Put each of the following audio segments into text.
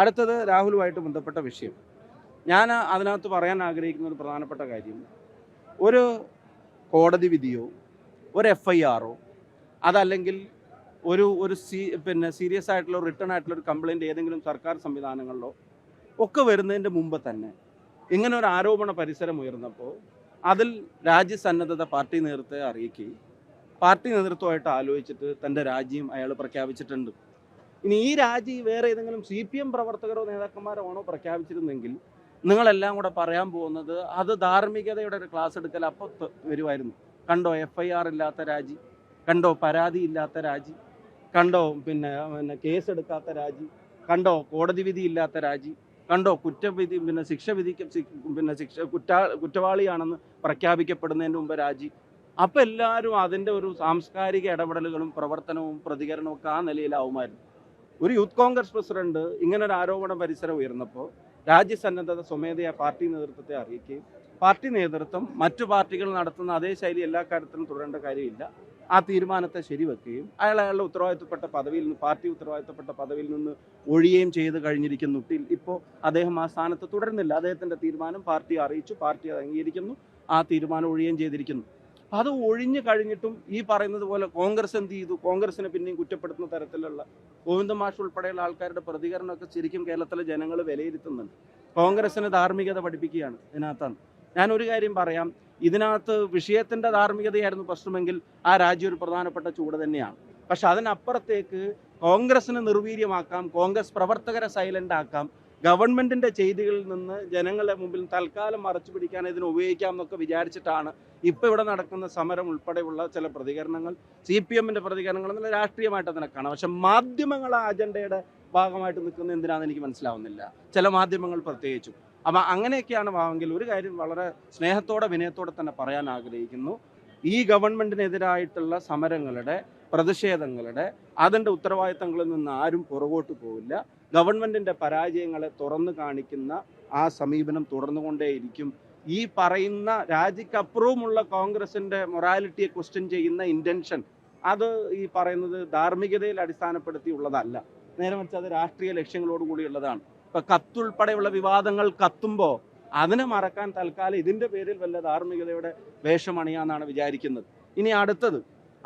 അടുത്തത് രാഹുലുമായിട്ട് ബന്ധപ്പെട്ട വിഷയം. ഞാൻ അതിനകത്ത് പറയാൻ ആഗ്രഹിക്കുന്ന ഒരു പ്രധാനപ്പെട്ട കാര്യം ഒരു കോടതി വിധിയോ ഒരു എഫ് ഐ ആറോ അതല്ലെങ്കിൽ ഒരു ഒരു സീ പിന്നെ സീരിയസ് ആയിട്ടുള്ള റിട്ടേൺ ആയിട്ടുള്ള ഒരു കംപ്ലയിന്റ് ഏതെങ്കിലും സർക്കാർ സംവിധാനങ്ങളിലോ ഒക്കെ വരുന്നതിന്റെ മുമ്പ് തന്നെ ഇങ്ങനെ ഒരു ആരോപണ പരിസരം ഉയർന്നപ്പോൾ അതിൽ രാജ്യസന്നദ്ധത പാർട്ടി നേതൃത്വത്തെ അറിയിക്കുകയും പാർട്ടി നേതൃത്വമായിട്ട് ആലോചിച്ചിട്ട് തന്റെ രാജ്യം അയാൾ പ്രഖ്യാപിച്ചിട്ടുണ്ട്. ഇനി ഈ രാജി വേറെ ഏതെങ്കിലും സി പി എം പ്രവർത്തകരോ നേതാക്കന്മാരോ ആണോ പ്രഖ്യാപിച്ചിരുന്നെങ്കിൽ നിങ്ങളെല്ലാം കൂടെ പറയാൻ പോകുന്നത് അത് ധാർമ്മികതയുടെ ഒരു ക്ലാസ് എടുക്കൽ അപ്പോൾ വരുമായിരുന്നു. കണ്ടോ എഫ് ഐ ആർ ഇല്ലാത്ത രാജി കണ്ടോ പരാതി ഇല്ലാത്ത രാജി കണ്ടോ പിന്നെ പിന്നെ കേസ് എടുക്കാത്ത രാജി കണ്ടോ കോടതി വിധി ഇല്ലാത്ത രാജി കണ്ടോ കുറ്റവിധി പിന്നെ ശിക്ഷ വിധിക്ക് പിന്നെ ശിക്ഷ കുറ്റാ കുറ്റവാളിയാണെന്ന് പ്രഖ്യാപിക്കപ്പെടുന്നതിന് മുമ്പ് രാജി. അപ്പം എല്ലാവരും അതിന്റെ ഒരു സാംസ്കാരിക ഇടപെടലുകളും പ്രവർത്തനവും പ്രതികരണവും ഒക്കെ ആ നിലയിലാവുമായിരുന്നു ഒരു യൂത്ത് കോൺഗ്രസ് പ്രസിഡന്റ് ഇങ്ങനെ ഒരു ആരോപണ പരിസരം ഉയർന്നപ്പോൾ രാജ്യസന്നദ്ധത സ്വമേധയാ പാർട്ടി നേതൃത്വത്തെ അറിയിക്കുകയും പാർട്ടി നേതൃത്വം മറ്റു പാർട്ടികൾ നടത്തുന്ന അതേ ശൈലി എല്ലാ കാര്യത്തിലും തുടരേണ്ട കാര്യമില്ല. ആ തീരുമാനത്തെ ശരിവെക്കുകയും അയാൾ അയാളുടെ ഉത്തരവാദിത്തപ്പെട്ട പദവിയിൽ നിന്ന് പാർട്ടി ഉത്തരവാദിത്തപ്പെട്ട പദവിയിൽ നിന്ന് ഒഴിയുകയും ചെയ്ത് കഴിഞ്ഞിരിക്കുന്നു. ഇപ്പോൾ അദ്ദേഹം ആ സ്ഥാനത്ത് തുടരുന്നില്ല. അദ്ദേഹത്തിന്റെ തീരുമാനം പാർട്ടി അറിയിച്ചു പാർട്ടി അത് അംഗീകരിക്കുന്നു. ആ തീരുമാനം ഒഴിയുകയും ചെയ്തിരിക്കുന്നു. അത് ഒഴിഞ്ഞു കഴിഞ്ഞിട്ടും ഈ പറയുന്നത് പോലെ കോൺഗ്രസ് എന്ത് ചെയ്തു? കോൺഗ്രസിനെ പിന്നെയും കുറ്റപ്പെടുത്തുന്ന തരത്തിലുള്ള ഗോവിന്ദ മാഷ് ഉൾപ്പെടെയുള്ള ആൾക്കാരുടെ പ്രതികരണമൊക്കെ ശരിക്കും കേരളത്തിലെ ജനങ്ങൾ വിലയിരുത്തുന്നുണ്ട്. കോൺഗ്രസിന് ധാർമ്മികത പഠിപ്പിക്കുകയാണ് ഇതിനകത്താണ്. ഞാനൊരു കാര്യം പറയാം. ഇതിനകത്ത് വിഷയത്തിന്റെ ധാർമ്മികതയായിരുന്നു പ്രശ്നമെങ്കിൽ ആ രാജ്യം ഒരു പ്രധാനപ്പെട്ട ചൂട് തന്നെയാണ്. പക്ഷെ അതിനപ്പുറത്തേക്ക് കോൺഗ്രസിനെ നിർവീര്യമാക്കാം കോൺഗ്രസ് പ്രവർത്തകരെ സൈലന്റ് ആക്കാം ഗവൺമെന്റിന്റെ ചെയ്തികളിൽ നിന്ന് ജനങ്ങളെ മുമ്പിൽ തൽക്കാലം മറച്ചു പിടിക്കാൻ ഇതിന് ഉപയോഗിക്കാം എന്നൊക്കെ വിചാരിച്ചിട്ടാണ് ഇപ്പോൾ ഇവിടെ നടക്കുന്ന സമരം ഉൾപ്പെടെയുള്ള ചില പ്രതികരണങ്ങൾ സി പി എമ്മിന്റെ പ്രതികരണങ്ങൾ എന്നുള്ള രാഷ്ട്രീയമായിട്ട് അതിനെ കാണാം. പക്ഷെ മാധ്യമങ്ങൾ ആ അജണ്ടയുടെ ഭാഗമായിട്ട് നിൽക്കുന്ന എന്തിനാണെന്ന് എനിക്ക് മനസ്സിലാവുന്നില്ല. ചില മാധ്യമങ്ങൾ പ്രത്യേകിച്ചും. അപ്പം അങ്ങനെയൊക്കെയാണ് ഭാവമെങ്കിൽ ഒരു കാര്യം വളരെ സ്നേഹത്തോടെ വിനയത്തോടെ തന്നെ പറയാൻ ആഗ്രഹിക്കുന്നു. ഈ ഗവൺമെന്റിനെതിരായിട്ടുള്ള സമരങ്ങളുടെ പ്രതിഷേധങ്ങളുടെ അതിന്റെ ഉത്തരവാദിത്തങ്ങളിൽ നിന്ന് ആരും പുറകോട്ട് പോവില്ല. ഗവൺമെന്റിന്റെ പരാജയങ്ങളെ തുറന്നു കാണിക്കുന്ന ആ സമീപനം തുടർന്നുകൊണ്ടേയിരിക്കും. ഈ പറയുന്ന രാജിക്കപ്പുറവുമുള്ള കോൺഗ്രസിന്റെ മൊറാലിറ്റിയെ ക്വസ്റ്റ്യൻ ചെയ്യുന്ന ഇന്റൻഷൻ അത് ഈ പറയുന്നത് ധാർമ്മികതയിൽ അടിസ്ഥാനപ്പെടുത്തിയുള്ളതല്ല. നേരെ മറിച്ച് അത് രാഷ്ട്രീയ ലക്ഷ്യങ്ങളോട് കൂടിയുള്ളതാണ് ഇപ്പൊ കത്തുൾപ്പെടെയുള്ള വിവാദങ്ങൾ കത്തുമ്പോൾ അതിനെ മറക്കാൻ തൽക്കാലം ഇതിന്റെ പേരിൽ വല്ല ധാർമ്മികതയുടെ വേഷമണിയാന്നാണ് വിചാരിക്കുന്നത്. ഇനി അടുത്തത്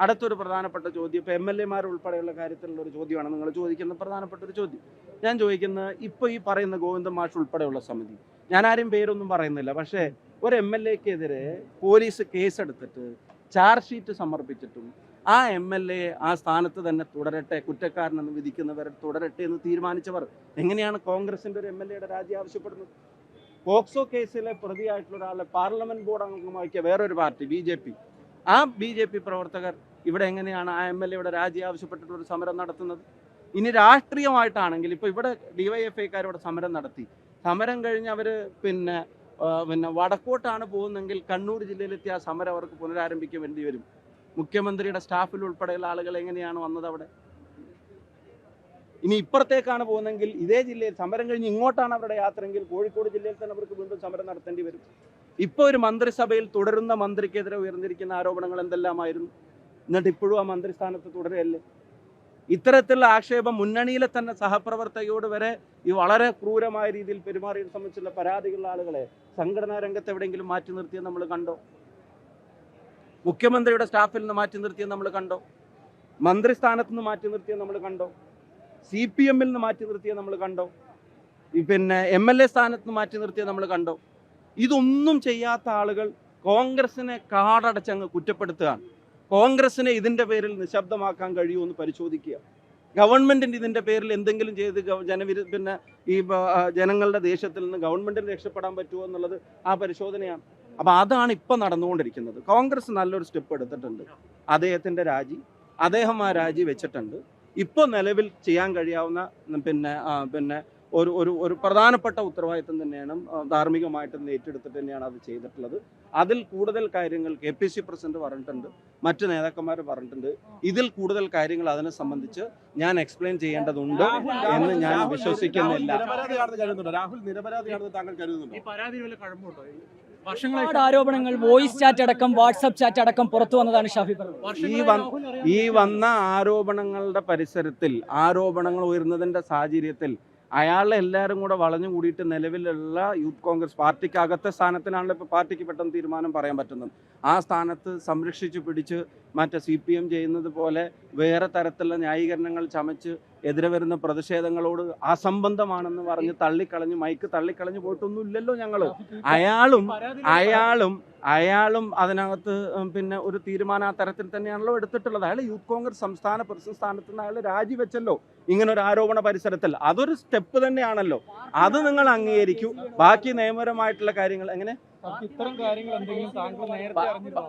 അടുത്തൊരു പ്രധാനപ്പെട്ട ചോദ്യം ഇപ്പൊ എം എൽ എമാർ ഉൾപ്പെടെയുള്ള കാര്യത്തിലുള്ള ഒരു ചോദ്യമാണ് നിങ്ങൾ ചോദിക്കുന്ന പ്രധാനപ്പെട്ട ഒരു ചോദ്യം. ഞാൻ ചോദിക്കുന്നത് ഇപ്പൊ ഈ പറയുന്ന ഗോവിന്ദൻ മാഷ് ഉൾപ്പെടെയുള്ള സമിതി ഞാൻ ആരും പേരൊന്നും പറയുന്നില്ല പക്ഷേ ഒരു എം എൽ എക്കെതിരെ പോലീസ് കേസെടുത്തിട്ട് ചാർജ് ഷീറ്റ് സമർപ്പിച്ചിട്ടും ആ എം എൽ എ ആ സ്ഥാനത്ത് തന്നെ തുടരട്ടെ കുറ്റക്കാരനെന്ന് വിധിക്കുന്നവർ തുടരട്ടെ എന്ന് തീരുമാനിച്ചവർ എങ്ങനെയാണ് കോൺഗ്രസിന്റെ ഒരു എം എൽ എയുടെ രാജി ആവശ്യപ്പെടുന്നത്? പോക്സോ കേസിലെ പ്രതിയായിട്ടുള്ള ഒരാളെ പാർലമെന്റ് ബോർഡ് അംഗമാക്കിയ വേറൊരു പാർട്ടി ബി ജെ പി. ആ ബി ജെ പി പ്രവർത്തകർ ഇവിടെ എങ്ങനെയാണ് ആ എം എൽ എയുടെ രാജി ആവശ്യപ്പെട്ടിട്ട് ഒരു സമരം നടത്തുന്നത്? ഇനി രാഷ്ട്രീയമായിട്ടാണെങ്കിൽ ഇപ്പോൾ ഇവിടെ ഡിവൈഎഫ്ഐക്കാരോട് സമരം നടത്തി. സമരം കഴിഞ്ഞ് അവർ പിന്നെ പിന്നെ വടക്കോട്ടാണ് പോകുന്നതെങ്കിൽ കണ്ണൂർ ജില്ലയിലെത്തി ആ സമരം അവർക്ക് പുനരാരംഭിക്കാൻ വേണ്ടി വരും. മുഖ്യമന്ത്രിയുടെ സ്റ്റാഫിൽ ഉൾപ്പെടെയുള്ള ആളുകൾ എങ്ങനെയാണ് വന്നത് അവിടെ? ഇനി ഇപ്പുറത്തേക്കാണ് പോകുന്നതെങ്കിൽ ഇതേ ജില്ലയിൽ സമരം കഴിഞ്ഞ് ഇങ്ങോട്ടാണ് അവരുടെ യാത്രയെങ്കിൽ കോഴിക്കോട് ജില്ലയിൽ തന്നെ അവർക്ക് വീണ്ടും സമരം നടത്തേണ്ടി വരും. ഇപ്പോൾ ഒരു മന്ത്രിസഭയിൽ തുടരുന്ന മന്ത്രിക്കെതിരെ ഉയർന്നിരിക്കുന്ന ആരോപണങ്ങൾ എന്തെല്ലാമായിരുന്നു? എന്നിട്ട് ഇപ്പോഴും ആ മന്ത്രിസ്ഥാനത്ത് തുടരുകയല്ലേ? ഇത്തരത്തിലുള്ള ആക്ഷേപം മുന്നണിയിലെ തന്നെ സഹപ്രവർത്തകയോട് വരെ ഈ വളരെ ക്രൂരമായ രീതിയിൽ പെരുമാറിയത് സംബന്ധിച്ചുള്ള പരാതികളുള്ള ആളുകളെ സംഘടനാ രംഗത്ത് എവിടെയെങ്കിലും മാറ്റി നിർത്തിയത് നമ്മൾ കണ്ടോ? മുഖ്യമന്ത്രിയുടെ സ്റ്റാഫിൽ നിന്ന് മാറ്റി നിർത്തിയത് നമ്മൾ കണ്ടോ? മന്ത്രിസ്ഥാനത്ത് നിന്ന് മാറ്റി നിർത്തിയത് നമ്മൾ കണ്ടോ? സി പി എമ്മിൽ നിന്ന് മാറ്റി നിർത്തിയത് നമ്മൾ കണ്ടോ? പിന്നെ എം എൽ എ സ്ഥാനത്ത് നിന്ന് മാറ്റി നിർത്തിയത് നമ്മൾ കണ്ടോ? ഇതൊന്നും ചെയ്യാത്ത ആളുകൾ കോൺഗ്രസിനെ കാടടച്ചങ്ങ് കുറ്റപ്പെടുത്തുകയാണ്. കോൺഗ്രസിനെ ഇതിന്റെ പേരിൽ നിശബ്ദമാക്കാൻ കഴിയുമോ എന്ന് പരിശോധിക്കുക. ഗവൺമെന്റിന് ഇതിന്റെ പേരിൽ എന്തെങ്കിലും ചെയ്ത് ജനവിരു പിന്നെ ഈ ജനങ്ങളുടെ ദേശത്തിൽ നിന്ന് ഗവൺമെന്റിന് രക്ഷപ്പെടാൻ പറ്റുമോ എന്നുള്ളത് ആ പരിശോധനയാണ്. അപ്പോൾ അതാണ് ഇപ്പം നടന്നുകൊണ്ടിരിക്കുന്നത്. കോൺഗ്രസ് നല്ലൊരു സ്റ്റെപ്പ് എടുത്തിട്ടുണ്ട്. അദ്ദേഹത്തിന്റെ രാജി അദ്ദേഹം ആ രാജി വെച്ചിട്ടുണ്ട്. ഇപ്പോൾ നിലവിൽ ചെയ്യാൻ കഴിയാവുന്ന പിന്നെ പിന്നെ ഒരു ഒരു ഒരു പ്രധാനപ്പെട്ട ഉത്തരവാദിത്തം തന്നെയാണ് ആ, ധാർമ്മികമായിട്ട് ഏറ്റെടുത്തിട്ട് തന്നെയാണ് അത് ചെയ്തിട്ടുള്ളത്. അതിൽ കൂടുതൽ കാര്യങ്ങൾ കെ പി സി പ്രസിഡന്റ് പറഞ്ഞിട്ടുണ്ട് മറ്റ് നേതാക്കന്മാർ പറഞ്ഞിട്ടുണ്ട്. ഇതിൽ കൂടുതൽ കാര്യങ്ങൾ അതിനെ സംബന്ധിച്ച് ഞാൻ എക്സ്പ്ലെയിൻ ചെയ്യേണ്ടതുണ്ട് എന്ന് ഞാൻ വിശ്വസിക്കുന്നില്ല. ഈ ഈ ഒരുപാട് ആരോപണങ്ങൾ വോയിസ് ചാറ്റ് അടക്കം വാട്സപ്പ് ചാറ്റ് അടക്കം പുറത്തു വന്നതാണ് ഷാഫി അറിയാം. ഈ വന്ന ആരോപണങ്ങളുടെ പരിസരത്തിൽ ആരോപണങ്ങൾ ഉയർന്നതിന്റെ സാഹചര്യത്തിൽ അയാളെ എല്ലാവരും കൂടെ വളഞ്ഞു കൂടിയിട്ട് നിലവിലുള്ള യൂത്ത് കോൺഗ്രസ് പാർട്ടിക്ക് അകത്തെ സ്ഥാനത്തിനാണല്ലോ ഇപ്പോൾ പാർട്ടിക്ക് പെട്ടെന്ന് തീരുമാനം പറയാൻ പറ്റുന്നത്. ആ സ്ഥാനത്ത് സംരക്ഷിച്ച് പിടിച്ച് മറ്റേ സി പി എം ചെയ്യുന്നത് പോലെ വേറെ തരത്തിലുള്ള ന്യായീകരണങ്ങൾ ചമച്ച് എതിരെ വരുന്ന പ്രതിഷേധങ്ങളോട് അസംബന്ധമാണെന്ന് പറഞ്ഞ് തള്ളിക്കളഞ്ഞ് മൈക്ക് തള്ളിക്കളഞ്ഞ് പോയിട്ടൊന്നും ഇല്ലല്ലോ ഞങ്ങൾ അയാളും അയാളും അയാളും അതിനകത്ത് പിന്നെ ഒരു തീരുമാനം ആ തരത്തിൽ തന്നെയാണല്ലോ എടുത്തിട്ടുള്ളത്. അയാൾ യൂത്ത് കോൺഗ്രസ് സംസ്ഥാന പ്രസിഡന്റ് സ്ഥാനത്ത് നിന്ന് അയാൾ രാജിവെച്ചല്ലോ. ഇങ്ങനെ ഒരു ആരോപണ പരിസരത്തിൽ. അതൊരു സ്റ്റെപ്പ് തന്നെയാണല്ലോ. അത് നിങ്ങൾ അംഗീകരിക്കൂ. ബാക്കി നിയമപരമായിട്ടുള്ള കാര്യങ്ങൾ എങ്ങനെ? ഇത്തരം കാര്യങ്ങൾ എന്തെങ്കിലും താങ്കൾ നേരത്തെ അറിഞ്ഞിരുന്നോ.